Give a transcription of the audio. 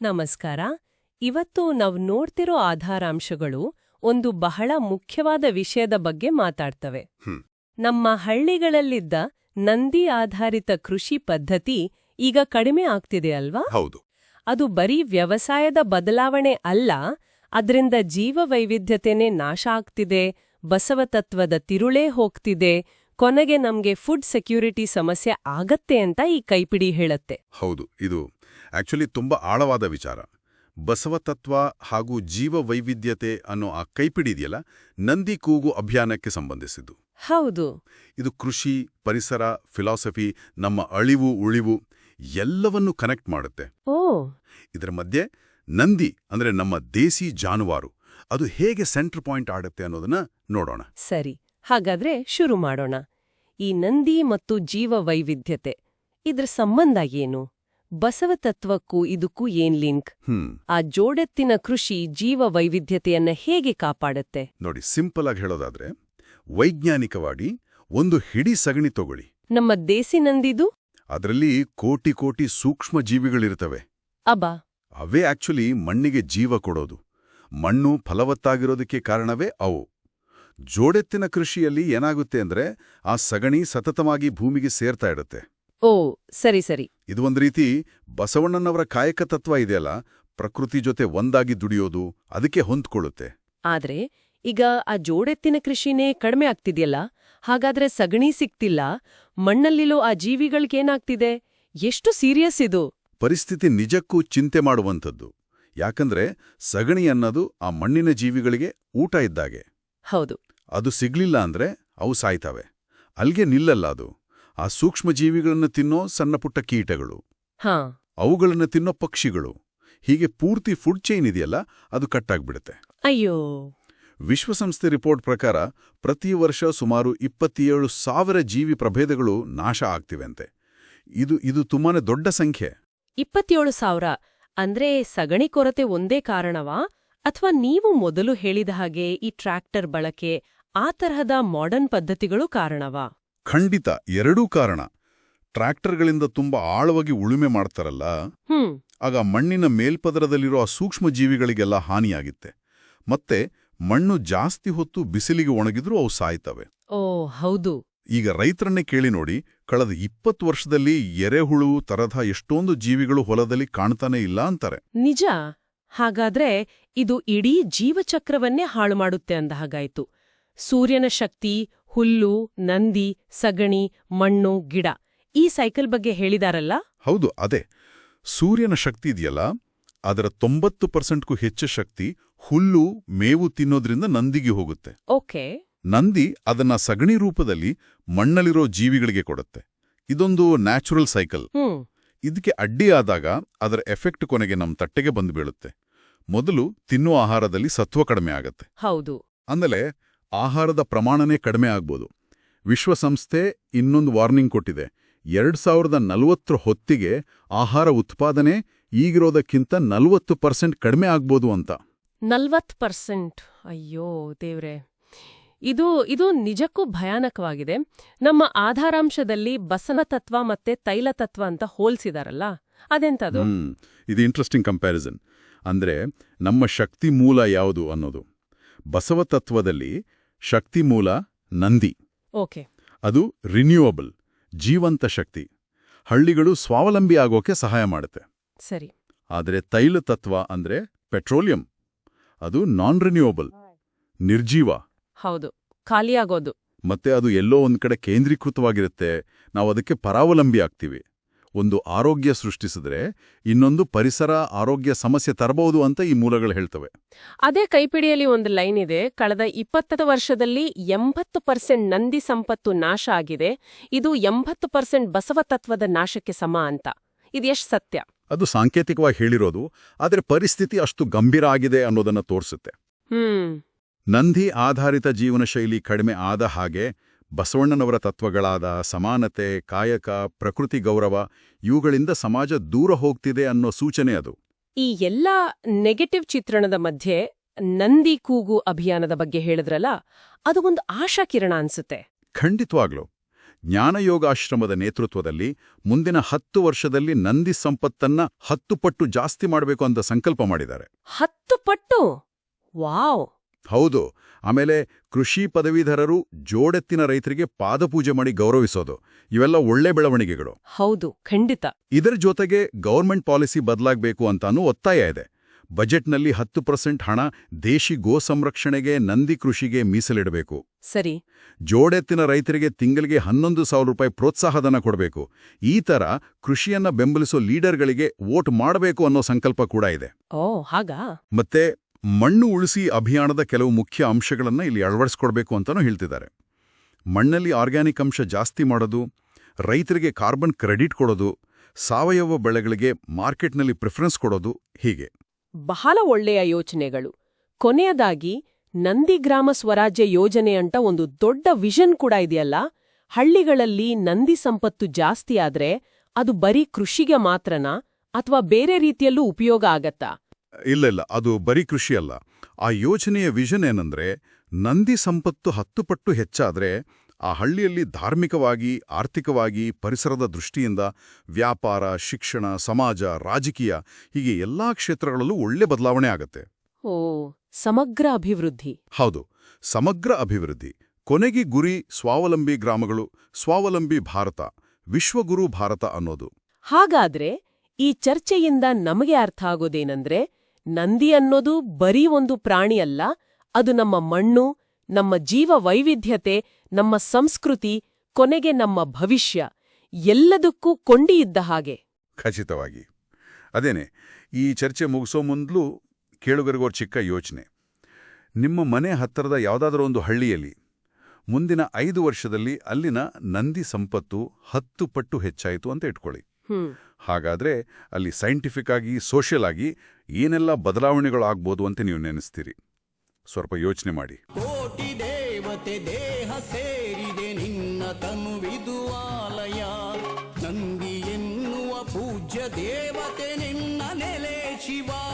ನಮಸ್ಕಾರ. ಇವತ್ತು ನಾವು ನೋಡ್ತಿರೋ ಆಧಾರಾಂಶಗಳು ಒಂದು ಬಹಳ ಮುಖ್ಯವಾದ ವಿಷಯದ ಬಗ್ಗೆ ಮಾತಾಡ್ತವೆ. ನಮ್ಮ ಹಳ್ಳಿಗಳಲ್ಲಿದ್ದ ನಂದಿ ಆಧಾರಿತ ಕೃಷಿ ಪದ್ಧತಿ ಈಗ ಕಡಿಮೆ ಆಗ್ತಿದೆ ಅಲ್ವಾ? ಹೌದು. ಅದು ಬರೀ ವ್ಯವಸಾಯದ ಬದಲಾವಣೆ ಅಲ್ಲ ಅದ್ರಿಂದ ಜೀವವೈವಿಧ್ಯತೆನೇ ನಾಶ ಆಗ್ತಿದೆ ಬಸವತತ್ವದ ತಿರುಳೇ ಹೋಗ್ತಿದೆ ಕೊನೆಗೆ ನಮಗೆ ಫುಡ್ ಸೆಕ್ಯೂರಿಟಿ ಸಮಸ್ಯೆ ಆಗತ್ತೆ ಅಂತ ಈ ಕೈಪಿಡಿ ಹೇಳುತ್ತೆ. ಹೌದು ಇದು ಆಕ್ಚುಲಿ ತುಂಬಾ ಆಳವಾದ ವಿಚಾರ. ಬಸವ ತತ್ವ ಹಾಗೂ ಜೀವ ವೈವಿಧ್ಯತೆ ಅನ್ನೋ ಆ ಕೈಪಿಡಿ ಇದೆಯಲ್ಲ ನಂದಿ ಕೂಗು ಅಭಿಯಾನಕ್ಕೆ ಸಂಬಂಧಿಸಿದ್ದು. ಹೌದು. ಇದು ಕೃಷಿ ಪರಿಸರ ಫಿಲಾಸಫಿ ನಮ್ಮ ಅಳಿವು ಉಳಿವು ಎಲ್ಲವನ್ನೂ ಕನೆಕ್ಟ್ ಮಾಡುತ್ತೆ. ಓ. ಇದರ ಮಧ್ಯೆ ನಂದಿ ಅಂದ್ರೆ ನಮ್ಮ ದೇಸಿ ಜಾನುವಾರು ಅದು ಹೇಗೆ ಸೆಂಟರ್ ಪಾಯಿಂಟ್ ಆಡುತ್ತೆ ಅನ್ನೋದನ್ನ ನೋಡೋಣ. ಸರಿ ಹಾಗಾದ್ರೆ ಶುರು ಮಾಡೋಣ. ಈ ನಂದಿ ಮತ್ತು ಜೀವ ವೈವಿಧ್ಯತೆ ಇದ್ರ ಸಂಬಂಧ ಏನು? ಬಸವ ತತ್ವಕ್ಕೂ ಇದಕ್ಕೂ ಏನ್ ಲಿಂಕ್? ಹ್ಮ್. ಆ ಜೋಡೆತ್ತಿನ ಕೃಷಿ ಜೀವ ವೈವಿಧ್ಯತೆಯನ್ನ ಹೇಗೆ ಕಾಪಾಡುತ್ತೆ? ನೋಡಿ ಸಿಂಪಲ್ ಆಗಿ ಹೇಳೋದಾದ್ರೆ ವೈಜ್ಞಾನಿಕವಾಗಿ ಒಂದು ಹಿಡಿ ಸಗಣಿ ತಗೊಳ್ಳಿ. ನಮ್ಮ ದೇಸಿ ನಂದಿದು? ಅದರಲ್ಲಿ ಕೋಟಿ ಕೋಟಿ ಸೂಕ್ಷ್ಮ ಜೀವಿಗಳಿರ್ತವೆ. ಅಬಾ ಅವೇ ಆಕ್ಚುಲಿ ಮಣ್ಣಿಗೆ ಜೀವ ಕೊಡೋದು. ಮಣ್ಣು ಫಲವತ್ತಾಗಿರೋದಕ್ಕೆ ಕಾರಣವೇ ಅವು. ಜೋಡೆತ್ತಿನ ಕೃಷಿಯಲ್ಲಿ ಏನಾಗುತ್ತೆ ಅಂದ್ರೆ ಆ ಸಗಣಿ ಸತತವಾಗಿ ಭೂಮಿಗೆ ಸೇರ್ತಾ ಇಡುತ್ತೆ. ಓ ಸರಿ ಸರಿ. ಇದು ಒಂದು ರೀತಿ ಬಸವಣ್ಣನವರ ಕಾಯಕ ತತ್ವ ಇದೆಯಲ್ಲ? ಪ್ರಕೃತಿ ಜೊತೆ ಒಂದಾಗಿ ದುಡಿಯೋದು ಅದಕ್ಕೆ ಹೊಂದ್ಕೊಳ್ಳುತ್ತೆ. ಆದ್ರೆ ಈಗ ಆ ಜೋಡೆತ್ತಿನ ಕೃಷಿನೇ ಕಡಿಮೆ ಆಗ್ತಿದೆಯಲ್ಲ? ಹಾಗಾದ್ರೆ ಸಗಣಿ ಸಿಕ್ತಿಲ್ಲ ಮಣ್ಣಲ್ಲಿಲೋ ಆ ಜೀವಿಗಳ್ಗೇನಾಗ್ತಿದೆ? ಎಷ್ಟು ಸೀರಿಯಸ್ ಇದು! ಪರಿಸ್ಥಿತಿ ನಿಜಕ್ಕೂ ಚಿಂತೆ ಮಾಡುವಂಥದ್ದು. ಯಾಕಂದ್ರೆ ಸಗಣಿ ಅನ್ನೋದು ಆ ಮಣ್ಣಿನ ಜೀವಿಗಳಿಗೆ ಊಟ ಇದ್ದಾಗೆ. ಹೌದು. ಅದು ಸಿಗ್ಲಿಲ್ಲ ಅಂದ್ರೆ ಅವು ಸಾಯ್ತವೆ. ಅಲ್ಗೆ ನಿಲ್ಲಲ್ಲ ಅದು. ಆ ಸೂಕ್ಷ್ಮ ಜೀವಿಗಳನ್ನು ತಿನ್ನೋ ಸಣ್ಣಪುಟ್ಟ ಕೀಟಗಳು. ಹಾ. ಅವುಗಳನ್ನು ತಿನ್ನೋ ಪಕ್ಷಿಗಳು. ಹೀಗೆ ಪೂರ್ತಿ ಫುಡ್ ಚೈನ್ ಇದೆಯಲ್ಲ ಅದು ಕಟ್ಟಾಗ್ಬಿಡುತ್ತೆ. ಅಯ್ಯೋ. ವಿಶ್ವಸಂಸ್ಥೆ ರಿಪೋರ್ಟ್ ಪ್ರಕಾರ ಪ್ರತಿ ವರ್ಷ ಸುಮಾರು ಇಪ್ಪತ್ತೇಳು ಸಾವಿರ ಜೀವಿ ಪ್ರಭೇದಗಳು ನಾಶ ಆಗ್ತಿವೆಂತೆ. ಇದು ಇದು ತುಂಬಾನೇ ದೊಡ್ಡ ಸಂಖ್ಯೆ. ಇಪ್ಪತ್ತೇಳು ಸಾವಿರ. ಅಂದ್ರೆ ಸಗಣಿ ಕೊರತೆ ಒಂದೇ ಕಾರಣವಾ? ಅಥವಾ ನೀವು ಮೊದಲು ಹೇಳಿದ ಹಾಗೆ ಈ ಟ್ರ್ಯಾಕ್ಟರ್ ಬಳಕೆ ಆ ತರಹದ ಮಾಡರ್ನ್ ಪದ್ಧತಿಗಳು ಕಾರಣವಾ. ಖಂಡಿತ ಎರಡೂ ಕಾರಣ. ಟ್ರ್ಯಾಕ್ಟರ್ಗಳಿಂದ ತುಂಬಾ ಆಳವಾಗಿ ಉಳುಮೆ ಮಾಡ್ತಾರಲ್ಲ ಹ್ಮ್. ಆಗ ಮಣ್ಣಿನ ಮೇಲ್ಪದರದಲ್ಲಿರೋ ಆ ಸೂಕ್ಷ್ಮ ಜೀವಿಗಳಿಗೆಲ್ಲ ಹಾನಿಯಾಗಿತ್ತೆ. ಮತ್ತೆ ಮಣ್ಣು ಜಾಸ್ತಿ ಹೊತ್ತು ಬಿಸಿಲಿಗೆ ಒಣಗಿದ್ರೂ ಅವು ಸಾಯ್ತವೆ. ಓ ಹೌದು. ಈಗ ರೈತರನ್ನೇ ಕೇಳಿ ನೋಡಿ ಕಳೆದ ಇಪ್ಪತ್ತು ವರ್ಷದಲ್ಲಿ ಎರೆಹುಳು ತರದ ಎಷ್ಟೊಂದು ಜೀವಿಗಳು ಹೊಲದಲ್ಲಿ ಕಾಣ್ತಾನೆ ಇಲ್ಲ ಅಂತಾರೆ. ನಿಜ. ಹಾಗಾದ್ರೆ ಇದು ಇಡೀ ಜೀವಚಕ್ರವನ್ನೇ ಹಾಳು ಮಾಡುತ್ತೆ ಅಂದ ಹಾಗಾಯ್ತು. ಸೂರ್ಯನ ಶಕ್ತಿ ಹುಲ್ಲು ನಂದಿ ಸಗಣಿ ಮಣ್ಣು ಗಿಡ. ಈ ಸೈಕಲ್ ಬಗ್ಗೆ ಹೇಳಿದಾರಲ್ಲ? ಹೌದು ಅದೇ. ಸೂರ್ಯನ ಶಕ್ತಿ ಇದೆಯಲ್ಲ ಅದರ ತೊಂಬತ್ತು ಪರ್ಸೆಂಟ್ಗೂ ಹೆಚ್ಚು ಶಕ್ತಿ ಹುಲ್ಲು ಮೇವು ತಿನ್ನೋದ್ರಿಂದ ನಂದಿಗೆ ಹೋಗುತ್ತೆ. ಓಕೆ. ನಂದಿ ಅದನ್ನ ಸಗಣಿ ರೂಪದಲ್ಲಿ ಮಣ್ಣಲ್ಲಿರೋ ಜೀವಿಗಳಿಗೆ ಕೊಡುತ್ತೆ. ಇದೊಂದು ನ್ಯಾಚುರಲ್ ಸೈಕಲ್. ಇದಕ್ಕೆ ಅಡ್ಡಿ ಆದಾಗ ಅದರ ಎಫೆಕ್ಟ್ ಕೊನೆಗೆ ನಮ್ಮ ತಟ್ಟೆಗೆ ಬಂದು ಬೀಳುತ್ತೆ. ಮೊದಲು ತಿನ್ನುವ ಆಹಾರದಲ್ಲಿ ಸತ್ವ ಕಡಿಮೆ ಆಗತ್ತೆ. ಹೌದು. ಆಮೇಲೆ ಆಹಾರದ ಪ್ರಮಾಣನೇ ಕಡಿಮೆ ಆಗ್ಬೋದು. ವಿಶ್ವಸಂಸ್ಥೆ ಇನ್ನೊಂದು ವಾರ್ನಿಂಗ್ ಕೊಟ್ಟಿದೆ. ಎರಡ್ ಸಾವಿರದ ನಲವತ್ತರ ಹೊತ್ತಿಗೆ ಆಹಾರ ಉತ್ಪಾದನೆ ಈಗಿರೋದಕ್ಕಿಂತ ನಲವತ್ತು ಪರ್ಸೆಂಟ್ ಕಡಿಮೆ ಆಗ್ಬೋದು ಅಂತ. ನಲ್ವತ್ ಪರ್ಸೆಂಟ್? ಅಯ್ಯೋ ದೇವ್ರೆ. ಇದು ಇದು ನಿಜಕ್ಕೂ ಭಯಾನಕವಾಗಿದೆ. ನಮ್ಮ ಆಧಾರಾಂಶದಲ್ಲಿ ಬಸನ ತತ್ವ ಮತ್ತೆ ತೈಲ ತತ್ವ ಅಂತ ಹೋಲ್ಸಿದಾರಲ್ಲ ಅದೆಂತದು? ಇದು ಇಂಟ್ರೆಸ್ಟಿಂಗ್ ಕಂಪ್ಯಾರಿಸನ್ ಅಂದ್ರೆ ನಮ್ಮ ಶಕ್ತಿ ಮೂಲ ಯಾವುದು ಅನ್ನೋದು. ಬಸವ ತತ್ವದಲ್ಲಿ ಶಕ್ತಿ ಮೂಲ ನಂದಿ. ಓಕೆ. ಅದು ರಿನ್ಯೂವಬಲ್ ಜೀವಂತ ಶಕ್ತಿ. ಹಳ್ಳಿಗಳು ಸ್ವಾವಲಂಬಿ ಆಗೋಕೆ ಸಹಾಯ ಮಾಡುತ್ತೆ. ಸರಿ. ಆದರೆ ತೈಲ ತತ್ವ ಅಂದ್ರೆ ಪೆಟ್ರೋಲಿಯಂ. ಅದು ನಾನ್ ರಿನ್ಯೂವಬಲ್ ನಿರ್ಜೀವ. ಹೌದು. ಖಾಲಿಯಾಗೋದು. ಮತ್ತೆ ಅದು ಎಲ್ಲೋ ಒಂದ್ ಕಡೆ ಕೇಂದ್ರೀಕೃತವಾಗಿರುತ್ತೆ. ನಾವು ಅದಕ್ಕೆ ಪರಾವಲಂಬಿ ಆಗ್ತೀವಿ. ಒಂದು ಆರೋಗ್ಯ ಸೃಷ್ಟಿಸಿದ್ರೆ ಇನ್ನೊಂದು ಪರಿಸರ ಆರೋಗ್ಯ ಸಮಸ್ಯೆ ತರಬಹುದು ಅಂತ ಈ ಮೂಲಗಳು ಹೇಳ್ತವೆ. ಅದೇ ಕೈಪಿಡಿಯಲ್ಲಿ ಒಂದು ಲೈನ್ ಇದೆ. ಕಳೆದ ಇಪ್ಪತ್ತದ ವರ್ಷದಲ್ಲಿ ಎಂಬತ್ತು ಪರ್ಸೆಂಟ್ ನಂದಿ ಸಂಪತ್ತು ನಾಶ ಆಗಿದೆ. ಇದು ಎಂಬತ್ತು ಪರ್ಸೆಂಟ್ ಬಸವ ತತ್ವದ ನಾಶಕ್ಕೆ ಸಮ ಅಂತ. ಇದೆಷ್ಟು ಸತ್ಯ? ಅದು ಸಾಂಕೇತಿಕವಾಗಿ ಹೇಳಿರೋದು ಆದರೆ ಪರಿಸ್ಥಿತಿ ಅಷ್ಟು ಗಂಭೀರ ಆಗಿದೆ ಅನ್ನೋದನ್ನ ತೋರಿಸುತ್ತೆ. ಹ್ಮ್. ನಂದಿ ಆಧಾರಿತ ಜೀವನ ಶೈಲಿ ಕಡಿಮೆ ಆದ ಹಾಗೆ ಬಸವಣ್ಣನವರ ತತ್ವಗಳಾದ ಸಮಾನತೆ ಕಾಯಕ ಪ್ರಕೃತಿ ಗೌರವ ಇವುಗಳಿಂದ ಸಮಾಜ ದೂರ ಹೋಗ್ತಿದೆ ಅನ್ನೋ ಸೂಚನೆ ಅದು. ಈ ಎಲ್ಲ ನೆಗೆಟಿವ್ ಚಿತ್ರಣದ ಮಧ್ಯೆ ನಂದಿ ಕೂಗು ಅಭಿಯಾನದ ಬಗ್ಗೆ ಹೇಳಿದ್ರಲ್ಲ ಅದು ಒಂದು ಆಶಾಕಿರಣ ಅನ್ಸುತ್ತೆ. ಖಂಡಿತವಾಗ್ಲು. ಜ್ಞಾನಯೋಗಾಶ್ರಮದ ನೇತೃತ್ವದಲ್ಲಿ ಮುಂದಿನ ಹತ್ತು ವರ್ಷದಲ್ಲಿ ನಂದಿ ಸಂಪತ್ತನ್ನ ಹತ್ತು ಪಟ್ಟು ಜಾಸ್ತಿ ಮಾಡಬೇಕು ಅಂತ ಸಂಕಲ್ಪ ಮಾಡಿದ್ದಾರೆ. ಹತ್ತು ಪಟ್ಟು? ವಾವ್! ಹೌದು. ಆಮೇಲೆ ಕೃಷಿ ಪದವೀಧರರು ಜೋಡೆತ್ತಿನ ರೈತರಿಗೆ ಪಾದಪೂಜೆ ಮಾಡಿ ಗೌರವಿಸೋದು. ಇವೆಲ್ಲ ಒಳ್ಳೆ ಬೆಳವಣಿಗೆಗಳು. ಹೌದು ಖಂಡಿತ. ಇದರ ಜೊತೆಗೆ ಗೌರ್ಮೆಂಟ್ ಪಾಲಿಸಿ ಬದಲಾಗಬೇಕು ಅಂತಾನೂ ಒತ್ತಾಯ ಇದೆ. ಬಜೆಟ್ನಲ್ಲಿ ಹತ್ತು ಪರ್ಸೆಂಟ್ ಹಣ ದೇಶಿ ಗೋ ಸಂರಕ್ಷಣೆಗೆ ನಂದಿ ಕೃಷಿಗೆ ಮೀಸಲಿಡಬೇಕು. ಸರಿ. ಜೋಡೆತ್ತಿನ ರೈತರಿಗೆ ತಿಂಗಳಿಗೆ ಹನ್ನೊಂದು ಸಾವಿರ ರೂಪಾಯಿ ಪ್ರೋತ್ಸಾಹಧನ ಕೊಡಬೇಕು. ಈ ತರ ಕೃಷಿಯನ್ನ ಬೆಂಬಲಿಸೋ ಲೀಡರ್ಗಳಿಗೆ ವೋಟ್ ಮಾಡಬೇಕು ಅನ್ನೋ ಸಂಕಲ್ಪ ಕೂಡ ಇದೆ. ಓ ಹಾಗಾ? ಮತ್ತೆ ಮಣ್ಣು ಉಳಿಸಿ ಅಭಿಯಾನದ ಕೆಲವು ಮುಖ್ಯ ಅಂಶಗಳನ್ನು ಇಲ್ಲಿ ಅಳವಡಿಸ್ಕೊಡ್ಬೇಕು ಅಂತಲೂ ಹೇಳ್ತಿದ್ದಾರೆ. ಮಣ್ಣಲ್ಲಿ ಆರ್ಗ್ಯಾನಿಕ್ ಅಂಶ ಜಾಸ್ತಿ ಮಾಡೋದು, ರೈತರಿಗೆ ಕಾರ್ಬನ್ ಕ್ರೆಡಿಟ್ ಕೊಡೋದು, ಸಾವಯವ ಬೆಳೆಗಳಿಗೆ ಮಾರ್ಕೆಟ್ನಲ್ಲಿ ಪ್ರಿಫರೆನ್ಸ್ ಕೊಡೋದು ಹೀಗೆ. ಬಹಳ ಒಳ್ಳೆಯ ಯೋಚನೆಗಳು. ಕೊನೆಯದಾಗಿ ನಂದಿಗ್ರಾಮ ಸ್ವರಾಜ್ಯ ಯೋಜನೆ ಅಂತ ಒಂದು ದೊಡ್ಡ ವಿಷನ್ ಕೂಡ ಇದೆಯಲ್ಲ? ಹಳ್ಳಿಗಳಲ್ಲಿ ನಂದಿ ಸಂಪತ್ತು ಜಾಸ್ತಿ ಆದ್ರೆ ಅದು ಬರೀ ಕೃಷಿಗೆ ಮಾತ್ರನಾ? ಅಥವಾ ಬೇರೆ ರೀತಿಯಲ್ಲೂ ಉಪಯೋಗ ಆಗತ್ತಾ? ಇಲ್ಲ ಇಲ್ಲ. ಅದು ಬರೀ ಕೃಷಿ ಅಲ್ಲ ಆ ಯೋಜನೆಯ ವಿಷನ್ ಏನಂದ್ರೆ ನಂದಿ ಸಂಪತ್ತು ಹತ್ತು ಪಟ್ಟು ಹೆಚ್ಚಾದರೆ ಆ ಹಳ್ಳಿಯಲ್ಲಿ ಧಾರ್ಮಿಕವಾಗಿ ಆರ್ಥಿಕವಾಗಿ ಪರಿಸರದ ದೃಷ್ಟಿಯಿಂದ ವ್ಯಾಪಾರ ಶಿಕ್ಷಣ ಸಮಾಜ ರಾಜಕೀಯ ಹೀಗೆ ಎಲ್ಲಾ ಕ್ಷೇತ್ರಗಳಲ್ಲೂ ಒಳ್ಳೆ ಬದಲಾವಣೆ ಆಗತ್ತೆ. ಓ ಸಮಗ್ರ ಅಭಿವೃದ್ಧಿ. ಹೌದು. ಸಮಗ್ರ ಅಭಿವೃದ್ಧಿ. ಕೊನೆಗೆ ಗುರಿ ಸ್ವಾವಲಂಬಿ ಗ್ರಾಮಗಳು ಸ್ವಾವಲಂಬಿ ಭಾರತ ವಿಶ್ವಗುರು ಭಾರತ ಅನ್ನೋದು. ಹಾಗಾದ್ರೆ ಈ ಚರ್ಚೆಯಿಂದ ನಮಗೆ ಅರ್ಥ ಆಗೋದೇನಂದ್ರೆ ನಂದಿ ಅನ್ನೋದು ಬರೀ ಒಂದು ಪ್ರಾಣಿ ಅಲ್ಲ, ಅದು ನಮ್ಮ ಮಣ್ಣು, ನಮ್ಮ ಜೀವ ವೈವಿಧ್ಯತೆ ನಮ್ಮ ಸಂಸ್ಕೃತಿ, ಕೊನೆಗೆ ನಮ್ಮ ಭವಿಷ್ಯ, ಎಲ್ಲದಕ್ಕೂ ಕೊಂಡಿಯಿದ್ದ ಹಾಗೆ. ಖಚಿತವಾಗಿ. ಅದೇನೆ, ಈ ಚರ್ಚೆ ಮುಗಿಸೋ ಮೊದಲು ಕೇಳುಗರಿಗೋರ್ ಚಿಕ್ಕ ಯೋಚನೆ. ನಿಮ್ಮ ಮನೆ ಹತ್ತಿರದ ಯಾವುದಾದ್ರೂ ಒಂದು ಹಳ್ಳಿಯಲ್ಲಿ, ಮುಂದಿನ ಐದು ವರ್ಷದಲ್ಲಿ ಅಲ್ಲಿನ ನಂದಿ ಸಂಪತ್ತು ಹತ್ತು ಪಟ್ಟು ಹೆಚ್ಚಾಯಿತು ಅಂತ ಇಟ್ಕೊಳ್ಳಿ. ಹಾಗಾದ್ರೆ ಅಲ್ಲಿ ಸೈಂಟಿಫಿಕ್ ಆಗಿ ಸೋಷಿಯಲ್ ಆಗಿ ಏನೆಲ್ಲ ಬದಲಾವಣೆಗಳು ಆಗ್ಬೋದು ಅಂತ ನೀವು ನೆನೆಸ್ತೀರಿ. ಸ್ವಲ್ಪ ಯೋಚನೆ ಮಾಡಿ. ಕೋಟಿ ದೇವತೆ ದೇಹ ಸೇರಿದೆ ನಿನ್ನ ತನುವಿದು ಆಲಯ. ನಂದಿ ಎನ್ನುವ ಪೂಜ್ಯ ದೇವತೆ ನಿನ್ನ ನೆಲೆ ಶಿವಾಲಯ